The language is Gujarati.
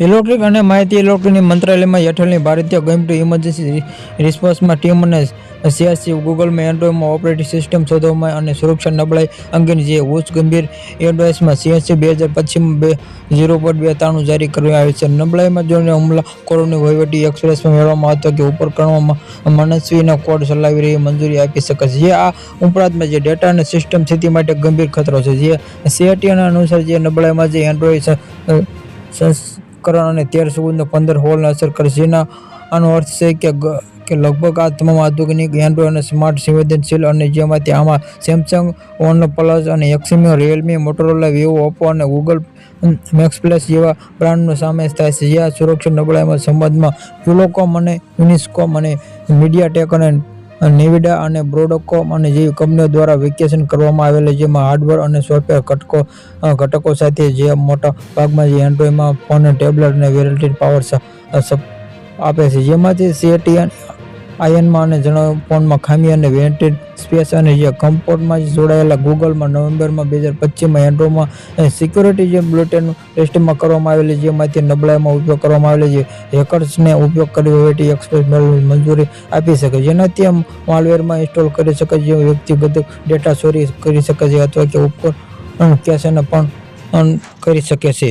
ઇલેક્ટ્રિક અને માહિતી ઇલેક્ટ્રોનિક મંત્રાલયમાં હેઠળની ભારતીય ગેમટી ઇમરજન્સી રિસ્પોન્સમાં ટીમને સીઆરસી ગૂગલમાં એન્ડ્રોઇડમાં ઓપરેટિંગ સિસ્ટમ શોધવામાં અને સુરક્ષા નબળાઈ અંગેની જે ઉચ્ચ ગંભીર એડવાઇસમાં સીએસસી બે હજાર પચીસમાં બે ઝીરો પોઈન્ટ બે ત્રાણું જારી કરવામાં આવી છે. નબળાઈમાં જોઈને હુમલાખોરોની વહીવટી એક્સપ્રેસમાં મેળવવામાં હતો કે ઉપર કરવામાં મનસ્વીના કોડ ચલાવી રહી મંજૂરી આપી શકાશે જે આ ઉપરાંતમાં જે ડેટા અને સિસ્ટમ સ્થિતિ માટે ગંભીર ખતરો છે. જે સીઆરટીના અનુસાર જે નબળાઈમાં જે એન્ડ્રોઇડ સંસ્કરણ અને તેર સુધીનો પંદર હોલને અસર કરશે આનો અર્થ છે કે કે લગભગ આ તમામ આધુનિક એન્ડ્રોઇડ અને સ્માર્ટ સંવેદનશીલ અને જેમાંથી આમાં સેમસંગ વન પ્લસ અને Xiaomi Realme Motorola Vivo Oppo અને ગૂગલ મેક્સ પ્લસ જેવા બ્રાન્ડનો સમાવેશ થાય છે. જે આ સુરક્ષા નબળાઈમાં સંબંધમાં યુલોકોમ અને યુનિસ્કોમ અને મીડિયાટેક અને નેવિડા અને બ્રોડકોમ અને જેવી કંપનીઓ દ્વારા વેકેશન કરવામાં આવેલા, જેમાં હાર્ડવેર અને સોફ્ટવેર ઘટકો ઘટકો સાથે જે મોટા ભાગમાં જે એન્ડ્રોઈડમાં ફોન, ટેબ્લેટ અને વેરલ્ટી પાવર આપે છે. જેમાંથી સીએટી આયનમાં અને જણાવ ફોનમાં ખામી અને વેન્ટેડ સ્પેસ અને જે કમ્પોર્ટમાં જોડાયેલા ગૂગલમાં નવેમ્બરમાં બે હજાર પચીસમાં એન્ડ્રોમાં સિક્યોરિટી જે બ્લુટેન ટેસ્ટમાં કરવામાં આવેલી જેમાંથી નબળાઈમાં ઉપયોગ કરવામાં આવેલી છે. હેકર્સને ઉપયોગ કરી વહીવટી એક્સપ્રેસ મંજૂરી આપી શકે જેનાથી આમ માલવેરમાં ઇન્સ્ટોલ કરી શકે જે વ્યક્તિગત ડેટા ચોરી કરી શકે છે, અથવા કે ઉપકરણ કેસને પણ કરી શકે છે.